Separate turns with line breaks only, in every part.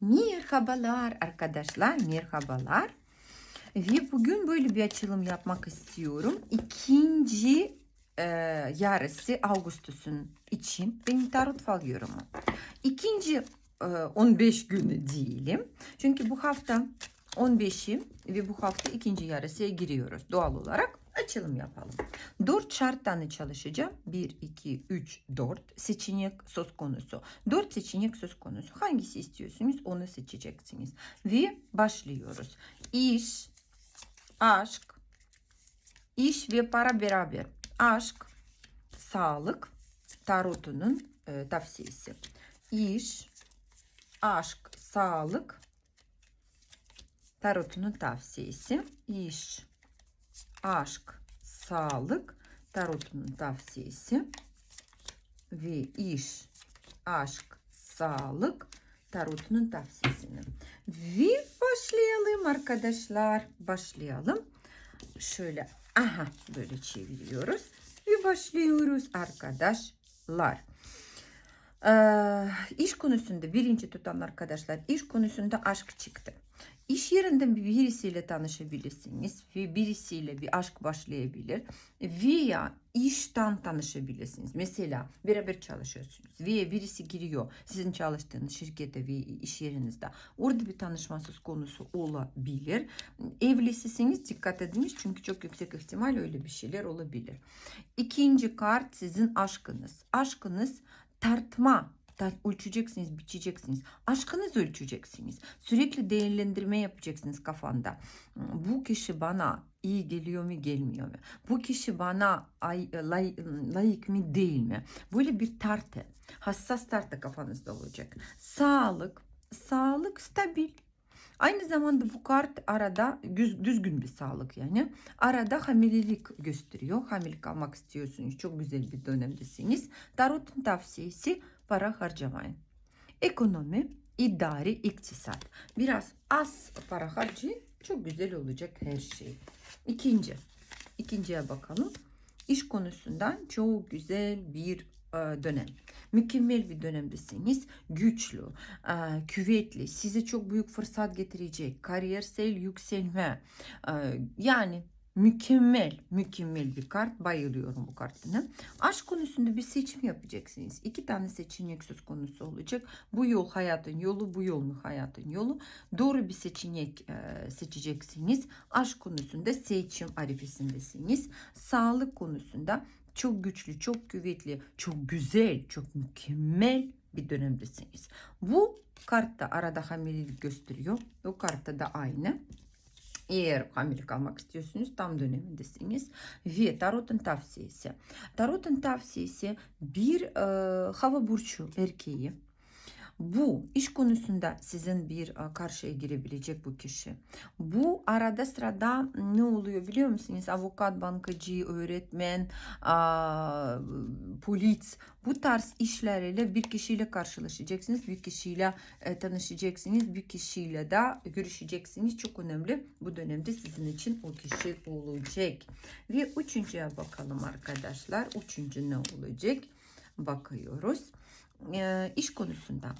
Merhabalar arkadaşlar, merhabalar. Ve bugün böyle bir açılım yapmak istiyorum. İkinci e, yarısı Ağustos'un için benim tarot fal yorumu. İkinci e, 15 günü diyelim. Çünkü bu hafta 15'i ve bu hafta ikinci yarısıya giriyoruz doğal olarak. Açılım yapalım. 4 şarttan çalışacağım. 1, 2, 3, 4 seçenek söz konusu. 4 seçenek söz konusu. Hangisi istiyorsunuz onu seçeceksiniz. Ve başlıyoruz. İş, aşk, iş ve para beraber. Aşk, sağlık, tarotunun e, tavsiyesi. İş, aşk, sağlık, tarotunun tavsiyesi. İş, aşk, sağlık, tarotunun tavsiyesi ve iş, aşk, sağlık, tarotunun tavsiyesini. Ve başlayalım arkadaşlar. Başlayalım. Şöyle aha böyle çeviriyoruz ve başlıyoruz arkadaşlar. Ee, iş konusunda birinci tutan arkadaşlar iş konusunda aşk çıktı. İş yerinde birisiyle tanışabilirsiniz ve birisiyle bir aşk başlayabilir veya işten tanışabilirsiniz. Mesela beraber çalışıyorsunuz veya birisi giriyor sizin çalıştığınız şirkete ve iş yerinizde. Orada bir tanışma söz konusu olabilir. Evlisisiniz dikkat ediniz çünkü çok yüksek ihtimal öyle bir şeyler olabilir. İkinci kart sizin aşkınız. Aşkınız tartma ölçeceksiniz, biçeceksiniz. Aşkınızı ölçeceksiniz. Sürekli değerlendirme yapacaksınız kafanda. Bu kişi bana iyi geliyor mu, gelmiyor mu? Bu kişi bana ay, lay, layık mı, değil mi? Böyle bir tartı. Hassas tartı kafanızda olacak. Sağlık, sağlık stabil. Aynı zamanda bu kart arada düz- düzgün bir sağlık yani. Arada hamilelik gösteriyor. Hamilelik almak istiyorsunuz. Çok güzel bir dönemdesiniz. Tarotun tavsiyesi para harcamayın. Ekonomi, idari, iktisat. Biraz az para harcayın. Çok güzel olacak her şey. İkinci. İkinciye bakalım. İş konusundan çok güzel bir e, dönem. Mükemmel bir dönemdesiniz. Güçlü, e, küvetli, size çok büyük fırsat getirecek. Kariyersel yükselme. E, yani mükemmel, mükemmel bir kart. Bayılıyorum bu kartına. Aşk konusunda bir seçim yapacaksınız. İki tane seçenek söz konusu olacak. Bu yol hayatın yolu, bu yol mu hayatın yolu? Doğru bir seçenek e, seçeceksiniz. Aşk konusunda seçim arifesindesiniz. Sağlık konusunda çok güçlü, çok kuvvetli, çok güzel, çok mükemmel bir dönemdesiniz. Bu kartta arada hamilelik gösteriyor. O kartta da aynı. Eğer hamilelik almak istiyorsunuz tam dönemindesiniz. Ve tarotun tavsiyesi. Tarotun tavsiyesi bir e, hava burcu erkeği. Bu iş konusunda sizin bir e, karşıya girebilecek bu kişi. Bu arada sırada ne oluyor biliyor musunuz? Avukat, bankacı, öğretmen, polis bu tarz işlerle bir kişiyle karşılaşacaksınız. Bir kişiyle e, tanışacaksınız. Bir kişiyle de görüşeceksiniz. Çok önemli. Bu dönemde sizin için o kişi olacak. Ve üçüncüye bakalım arkadaşlar. Üçüncü ne olacak? Bakıyoruz e, iş konusunda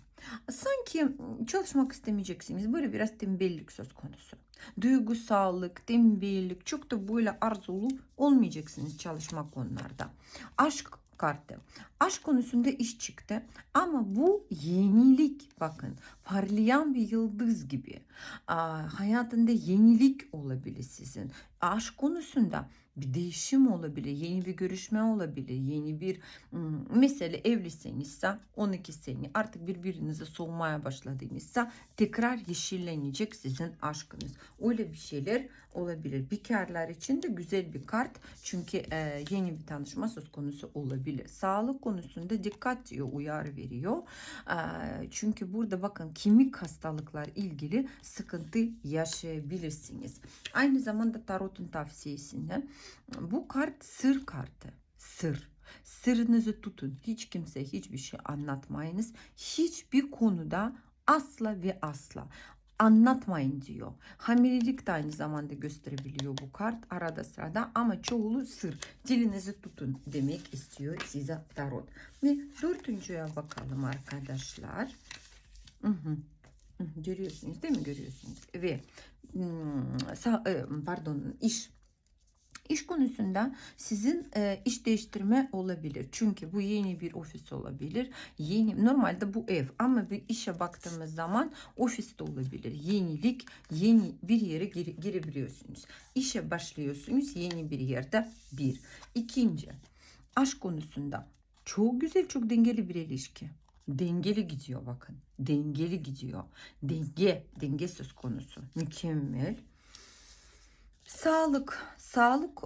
sanki çalışmak istemeyeceksiniz. Böyle biraz tembellik söz konusu. Duygusallık, tembellik çok da böyle arzulu olmayacaksınız çalışma konularda. Aşk kartı. Aşk konusunda iş çıktı ama bu yenilik bakın parlayan bir yıldız gibi. Aa, hayatında yenilik olabilir sizin. Aşk konusunda bir değişim olabilir, yeni bir görüşme olabilir, yeni bir ım, mesela evlisenizse 12 sene artık birbirinize soğumaya başladığınızsa tekrar yeşillenecek sizin aşkınız. Öyle bir şeyler olabilir. Bekarlar için de güzel bir kart çünkü e, yeni bir tanışma söz konusu olabilir. Sağlık konusunda dikkat diyor, uyarı veriyor. E, çünkü burada bakın kemik hastalıklar ilgili sıkıntı yaşayabilirsiniz. Aynı zamanda tarotun tavsiyesinde bu kart sır kartı. Sır. Sırrınızı tutun. Hiç kimseye hiçbir şey anlatmayınız. Hiçbir konuda asla ve asla anlatmayın diyor. Hamilelik de aynı zamanda gösterebiliyor bu kart arada sırada ama çoğulu sır. Dilinizi tutun demek istiyor size tarot. Ve dördüncüye bakalım arkadaşlar. Görüyorsunuz değil mi? Görüyorsunuz. Ve hmm, e, pardon iş İş konusunda sizin e, iş değiştirme olabilir. Çünkü bu yeni bir ofis olabilir. Yeni normalde bu ev ama bir işe baktığımız zaman ofis de olabilir. Yenilik, yeni bir yere gire, girebiliyorsunuz. İşe başlıyorsunuz yeni bir yerde bir. İkinci, aşk konusunda çok güzel, çok dengeli bir ilişki. Dengeli gidiyor bakın. Dengeli gidiyor. Denge, denge söz konusu. Mükemmel. Sağlık, sağlık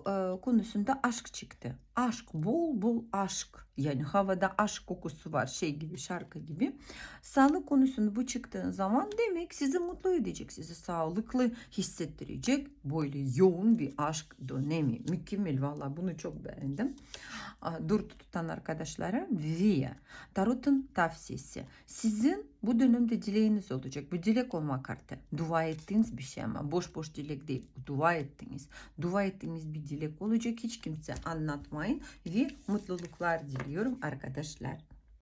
konusunda aşk çıktı. Aşk, bol bol aşk. Yani havada aşk kokusu var, şey gibi, şarkı gibi. Sağlık konusunda bu çıktığı zaman demek sizi mutlu edecek, sizi sağlıklı hissettirecek. Böyle yoğun bir aşk dönemi. Mükemmel valla bunu çok beğendim. Dur tutan arkadaşlara ve Tarot'un tavsiyesi. Sizin bu dönemde dileğiniz olacak. Bu dilek olma kartı. Dua ettiğiniz bir şey ama boş boş dilek değil. Dua ettiniz. Dua ettiğiniz bir dilek olacak. Hiç kimse anlatmayın ve mutluluklar diliyorum arkadaşlar.